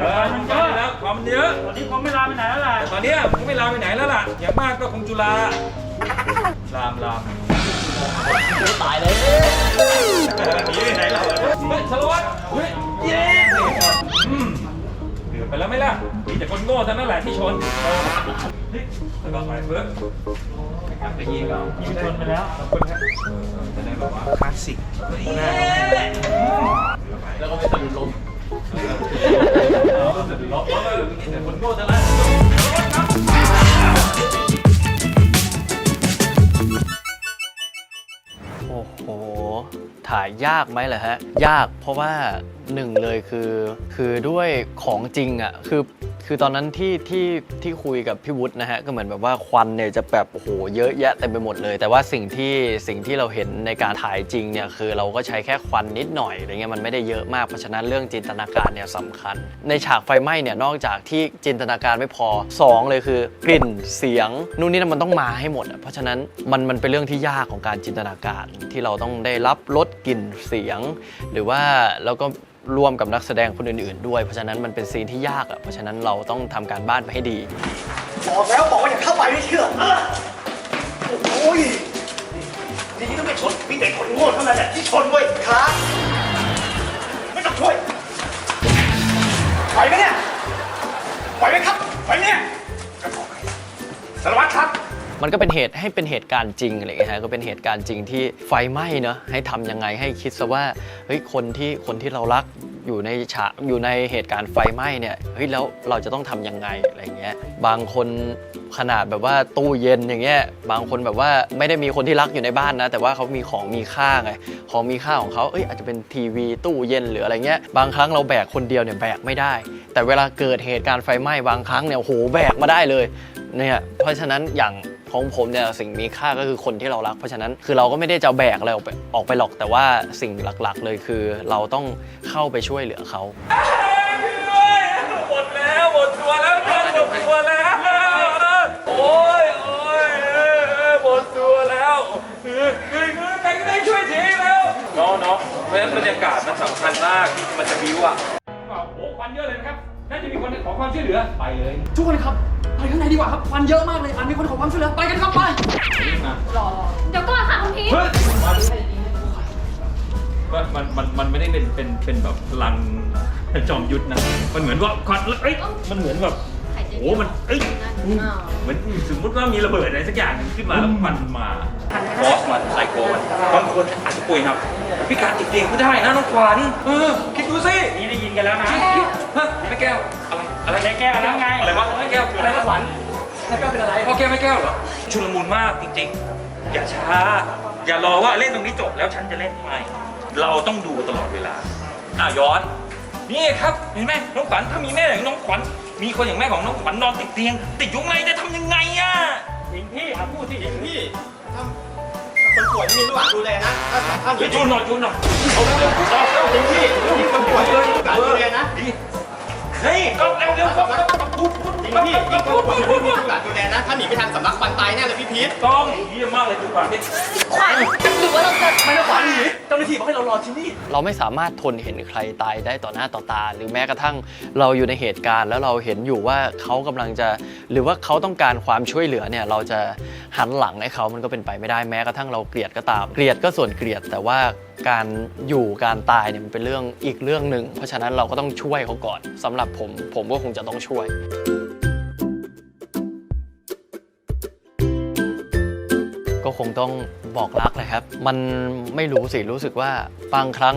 เออมันเยอะแล้วความมันเยอะ ตอนนี้คงไม่ลาไปไหนแล้วล่ะแต่ตอนเนี้ยมันก็ไม่ลามไปไหนแล้วล่ะ อย่างมากก็คงจุฬาลามลามตายเลยหนีไปไหนเราเฮ้ยสารวัตรเฮ้ยเย้อืมเดือดไปแล้วไหมล่ะ มีแต่คนโง่เท่านั้นแหละที่ชนเฮ้ยแล้วก็ไปเบิร์ดไปยิงเรายิงชนไปแล้วขอบคุณครับเออจะได้แบบว่าคลาสสิกแล้วก็ไปสะดุดลม คนโง่เท่านั้นโอ้โห ถ่ายยากไหมเหรอฮะ ยากเพราะว่าหนึ่งเลยคือ คือด้วยของจริงอะ่ะ คือ คือตอนนั้นที่ที่ที่คุยกับพี่วุฒินะฮะก็เหมือนแบบว่าควันเนี่ยจะแบบโอ้โหเยอะแยะเต็มไปหมดเลย แต่ว่าสิ่งที่สิ่งที่เราเห็นในการถ่ายจริงเนี่ยคือเราก็ใช้แค่ควันนิดหน่อยอะไรเงี้ยมันไม่ได้เยอะมากเพราะฉะนั้นเรื่องจินตนาการเนี่ยสำคัญ ในฉากไฟไหม้เนี่ยนอกจากที่จินตนาการไม่พอสองเลยคือกลิ่นเสียงนู่นนี่นั่นมันต้องมาให้หมดเพราะฉะนั้นมันมันเป็นเรื่องที่ยากของการจินตนาการที่เราต้องได้รับรสกลิ่นเสียง หรือว่าเราก็ ร่วมกับนักแสดงคนอื่นๆ ด้วย เพราะฉะนั้นมันเป็นซีนที่ยากอะเพราะฉะนั้นเราต้องทำการบ้านไปให้ดี บอกแล้วบอกว่าอย่าเข้าไปไม่เชื่อเออโอ้ยทีนี้ต้องไม่ชนมีแต่คนโง่เท่านั้นแหละที่ชนเว้ยครับไม่ต้องช่วยไหวไหมเนี่ยไหวไหมครับไหวไหมเนี่ยจะบอกให้สารวัตรครับ มันก็เป็นเหตุให้เป็นเหตุการณ์จริงอะไรอย่างเงี้ยฮะก็เป็นเหตุการณ์จริงที่ไฟไหม้เนอะให้ทำยังไงให้คิดซะว่าเฮ้ยคนที่คนที่เรารักอยู่ในฉากอยู่ในเหตุการณ์ไฟไหม้เนี่ยเฮ้ยแล้วเราจะต้องทำยังไงอะไรเงี้ยบางคนขนาดแบบว่าตู้เย็นอย่างเงี้ยบางคนแบบว่าไม่ได้มีคนที่รักอยู่ในบ้านนะ แต่ว่าเขามีของมีค่าไงของมีค่าของเขาเอ้ยอาจจะเป็นทีวีตู้เย็นหรืออะไรเงี้ยบางครั้งเราแบกคนเดียวเนี่ยแบกไม่ได้ แต่เวลาเกิดเหตุการณ์ไฟไหม้บางครั้งเนี่ยโอ้โหแบกมาได้เลยเนี่ยเพราะฉะนั้นอย่าง ของผมเนี่ยสิ่งมีค่าก็คือคนที่เรารัก เพราะฉะนั้นคือเราก็ไม่ได้จะแบกอะไรออกไปออกไปหรอกแต่ว่าสิ่งหลักๆ เลยคือเราต้องเข้าไปช่วยเหลือเขาหมดแล้วหมดตัวแล้วหมดตัวแล้วโอ้ยโอ้ยหมดตัวแล้วคือคือคือใครก็ได้ช่วยทีแล้วเน้องน้องเพราะฉะนั้นบรรยากาศมันสำคัญมากที่มันจะบิ้วอะโอ้ควันเยอะเลยนะครับ น่าจะมีคนขอความช่วยเหลือ ไปเลยทุกคนครับ ไปข้างในดีกว่าครับควันเยอะมากเลย อันมีคนขอความช่วยเหลือ ไปกันครับไป เดี๋ยวก่อนค่ะคุณพีทเฮ้ยมันมันมันมันไม่ได้เป็นเป็นเป็นแบบพลังจอมยุทธนะ มันเหมือนว่าควันเอ้ย มันเหมือนแบบ โอ้มันเอ้ยเหมือนสมมติว่ามีระเบิดอะไรสักอย่างหนึ่งขึ้นมาแล้วมันมาบอสมันไซโคมันบางคนอาจจะป่วยหนักพิการติดเตียงก็ได้นะน้องขวัญเออคิดดูสินี่ได้ยินกันแล้วนะฮะแม่แก้วอะไรอะไรแม่แก้วแล้วไงอะไรวะแม่แก้วคืออะไรแม่ขวัญแม่แก้วเป็นอะไรพ่อแก้วแม่แก้วเหรอชุลมุนมากจริงๆ อย่าช้า อย่ารอว่าเล่นตรงนี้จบแล้วฉันจะเล่นใหม่เราต้องดูตลอดเวลาอะย้อน นี่ครับเห็นไหมน้องขวัญถ้ามีแม่อย่างน้องขวัญมีคนอย่างแม่ของน้องขวัญนอนติดเตียง ติดอยุงไงจะทำยังไงอะหญิงพี่อะพูดที่หญิงพี่คนป่วยไม่มีลูกหลานดูแลนะถ้าท่านเฮ้ยจูนหน่อยจูนหน่อยเอาเร็วๆเอาเร็วจริงพี่มีคนป่วยไม่มีลูกหลานดูแลนะดีเฮ้ยก็เร็วเร็วๆก็พูดพูดจริงพี่ยิ่งคนป่วยไม่มีลูกหลานดูแลนะ ถ้าหนีไม่ทันสำลักควันตายแน่เลยพี่พีทต้องเยี่ยมมากเลยทุกคนที่ขวัญหรือว่าเราจะไม่ต้องขวาหนีเจ้าหน้าที่บอกให้เรารอที่นี่ เราไม่สามารถทนเห็นใครตายได้ต่อหน้าต่อตา หรือแม้กระทั่งเราอยู่ในเหตุการณ์ แล้วเราเห็นอยู่ว่าเขากำลังจะ หรือว่าเขาต้องการความช่วยเหลือเนี่ยเราจะหันหลังให้เขามันก็เป็นไปไม่ได้แม้กระทั่งเราเกลียดก็ตาม เกลียดก็ส่วนเกลียดแต่ว่าการอยู่การตายเนี่ยมันเป็นเรื่องอีกเรื่องหนึ่งเพราะฉะนั้นเราก็ต้องช่วยเขาก่อนสำหรับผมผมก็คงจะต้องช่วย งต้องบอกรักเลยครับ มันไม่รู้สิรู้สึกว่าบางครั้ง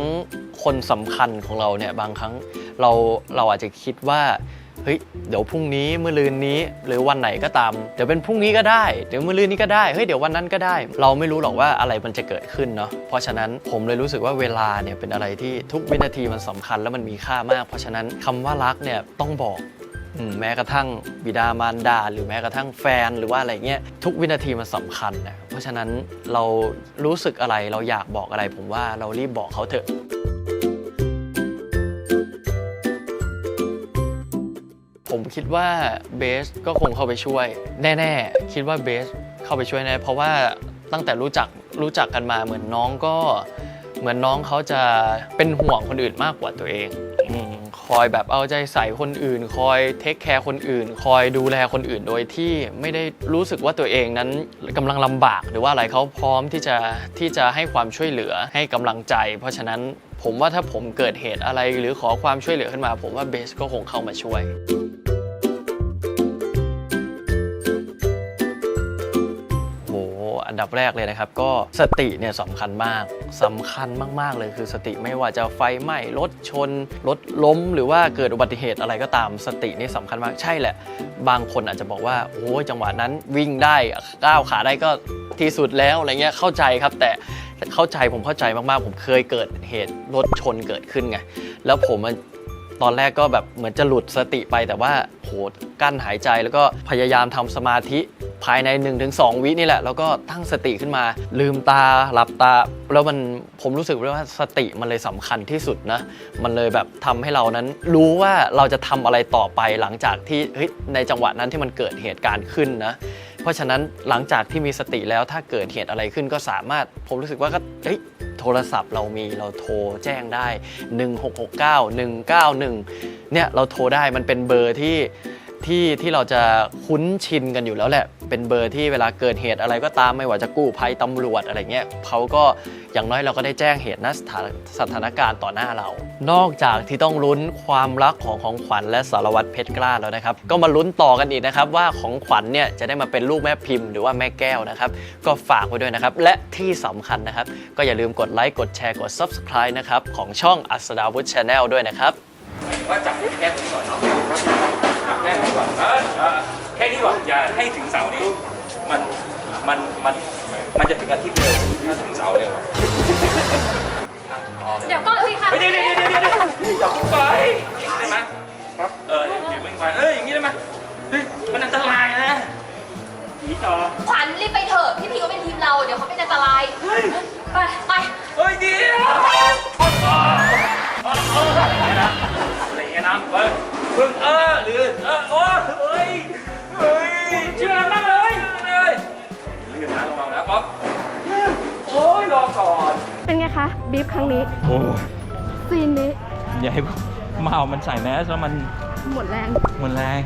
คนสำคัญของเราเนี่ยบางครั้งเราเราอาจจะคิดว่าเฮ้ยเดี๋ยวพรุ่งนี้เมื่อลืนนี้หรือวันไหนก็ตาม เดี๋ยวเป็นพรุ่งนี้ก็ได้ เดี๋ยวเมื่อลืนนี้ก็ได้เฮ้ยเดี๋ยววันนั้นก็ได้ เราไม่รู้หรอกว่าอะไรมันจะเกิดขึ้นเนาะเพราะฉะนั้นผมเลยรู้สึกว่าเวลาเนี่ยเป็นอะไรที่ทุกวินาทีมันสำคัญแล้วมันมีค่ามาก เพราะฉะนั้นคำว่ารักเนี่ยต้องบอก แม้กระทั่งบิดามารดา หรือแม้กระทั่งแฟนหรือว่าอะไรเงี้ยทุกวินาทีมันสำคัญนะเพราะฉะนั้นเรารู้สึกอะไรเราอยากบอกอะไร ผมว่าเรารีบบอกเขาเถอะผมคิดว่าเบสก็คงเข้าไปช่วย แน่ๆ คิดว่าเบสเข้าไปช่วยแน่เพราะว่าตั้งแต่รู้จักรู้จักกันมาเหมือนน้องก็ เหมือนน้องเขาจะเป็นห่วงคนอื่นมากกว่าตัวเอง อมคคอยแบบเอาใจใส่คนอื่น คอยเทคแคร์คนอื่น คอยดูแลคนอื่นโดยที่ไม่ได้รู้สึกว่าตัวเองนั้นกำลังลำบาก หรือว่าอะไรเขาพร้อมที่จะที่จะให้ความช่วยเหลือให้กำลังใจ เพราะฉะนั้นผมว่าถ้าผมเกิดเหตุอะไรหรือขอความช่วยเหลือขึ้นมา ผมว่าเบสก็คงเข้ามาช่วย นดับแรกเลยนะครับ ก็สติเนี่ยสำคัญมากสำคัญมาก ๆ เลยคือสติไม่ว่าจะไฟไหม้รถชน รถล้ม หรือว่าเกิดอุบัติเหตุอะไรก็ตามสตินี่สำคัญมากใช่แหละ บางคนอาจจะบอกว่าโอ้ยจังหวะนั้นวิ่งได้ก้าวขาได้ก็ที่สุดแล้วอะไรเงี้ยเข้าใจครับ แต่เข้าใจผมเข้าใจมากๆ ผมเคยเกิดเหตุรถชนเกิดขึ้นไงแล้วผมตอนแรกก็แบบเหมือนจะหลุดสติไปแต่ว่าโหกั้นหายใจแล้วก็พยายามทำสมาธิ ภายใน 1-2 วินี่แหละ แล้วก็ตั้งสติขึ้นมา ลืมตาหลับตา แล้วมันผมรู้สึกว่าสติมันเลยสำคัญที่สุดนะ มันเลยแบบทำให้เรานั้นรู้ว่าเราจะทำอะไรต่อไปหลังจากที่เฮ้ยในจังหวะนั้นที่มันเกิดเหตุการณ์ขึ้นนะเพราะฉะนั้นหลังจากที่มีสติแล้วถ้าเกิดเหตุอะไรขึ้นก็สามารถผมรู้สึกว่าก็เฮ้ยโทรศัพท์เรามีเราโทรแจ้งได้ 1669 191เนี่ยเราโทรได้มันเป็นเบอร์ที่ที่ที่เราจะคุ้นชินกันอยู่แล้วแหละ เป็นเบอร์ที่เวลาเกิดเหตุอะไรก็ตามไม่ว่าจะกู้ภัยตำรวจอะไรเงี้ยเขาก็อย่างน้อยเราก็ได้แจ้งเหตุณสถานสถานการณ์ต่อหน้าเรา นอกจากที่ต้องลุ้นความรักของของขวัญและสารวัตรเพชรกล้าแล้วนะครับ ก็มาลุ้นต่อกันอีกนะครับว่าของขวัญเนี่ยจะได้มาเป็นลูกแม่พิมพ์หรือว่าแม่แก้วนะครับ ก็ฝากไว้ด้วยนะครับ และที่สำคัญนะครับ ก็อย่าลืมกดไลค์กดแชร์กด subscribe นะครับของช่องอัสดาวุฒิชาแนลด้วยนะครับว่าจับแค่นี้ก่อนเนาะจับแค่นี้ก่อนเออ นี้ก่อนอย่าให้ถึงเสาร์นี้มันมันมันมันจะถึงอาทิตย์เร็วถ้าถึงเสาร์เร็วเดี๋ยวก่อนสิคะเฮ้ยเดี๋ยวเดี๋ยวเดี๋ยวเดี๋ยวอย่าเพิ่งไปได้ไหมครับเอออย่าเพิ่งไปเอ้ยอย่างนี้ได้ไหมเฮ้ยมันอันตรายนะผีต่อขวัญรีบไปเถอะพี่พีก็เป็นทีมเราเดี๋ยวเขาเป็นอันตรายไปไปเฮ้ยเดียวอะไรเงี้ยนะเฮ้ยเพิ่งเออหรือเออโอ้เฮ้ย เฮ้ยเชื่อมากเลยเลยลื่นนะระวังนะป๊อปโอ้ยรอก่อนเป็นไงคะบีฟครั้งนี้โอ้ซีนนี้อย่าให้เมามันใส่แมสแล้วมันหมดแรงหมดแรง